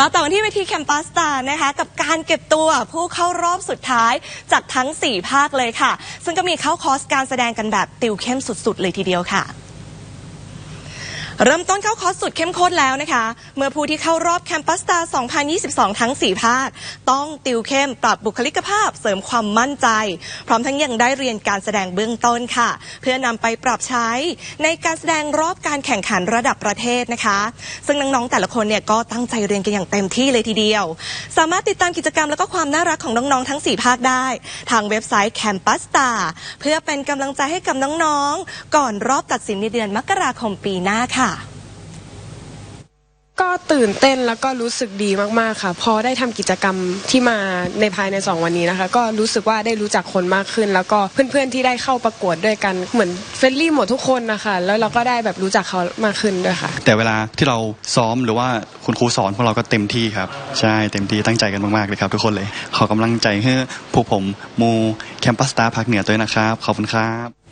มาต่อกันที่เวทีแคมปัสตานะคะ กับการเก็บตัวผู้เข้ารอบสุดท้ายจากทั้ง 4 ภาคเลยค่ะ ซึ่งก็มีเข้าคอร์สการแสดงกันแบบติวเข้มสุด ๆ เลยทีเดียวค่ะ เริ่มต้นเข้าคอร์สสุดเข้มข้นแล้วนะคะ เมื่อผู้ที่เข้ารอบแคมปัสตา2022 ทั้ง 4 ภาค ต้องติวเข้มปรับบุคลิกภาพเสริมความมั่นใจ พร้อมทั้งยังได้เรียนการแสดงเบื้องต้นค่ะ เพื่อนำไปปรับใช้ในการแสดงรอบการแข่งขันระดับประเทศนะคะ ซึ่งน้องๆแต่ละคนเนี่ยก็ตั้งใจเรียนกันอย่างเต็มที่เลยทีเดียว สามารถติดตามกิจกรรมและก็ความน่ารักของน้องๆทั้ง 4 ภาคได้ ทางเว็บไซต์ Campus Star เพื่อเป็นกำลังใจให้กับน้องๆก่อนรอบตัดสินในเดือนมกราคมปีหน้าค่ะ ตื่นเต้นแล้วก็รู้สึกดีมากๆค่ะ พอได้ทำกิจกรรมที่มาในภายใน 2 วันนี้นะคะ ก็รู้สึกว่าได้รู้จักคนมากขึ้น แล้วก็เพื่อนๆที่ได้เข้าประกวดด้วยกันเหมือนเฟรนลี่หมดทุกคนนะคะ แล้วเราก็ได้แบบรู้จักเขามากขึ้นด้วยค่ะ แต่เวลาที่เราซ้อมหรือว่าคุณครูสอนพวกเราก็เต็มที่ครับ ใช่เต็มที่ตั้งใจกันมากๆเลยครับ ทุกคนเลยขอกำลังใจให้พวกผมมูแคมปัสตาภาคเหนือด้วยนะครับขอบคุณครับ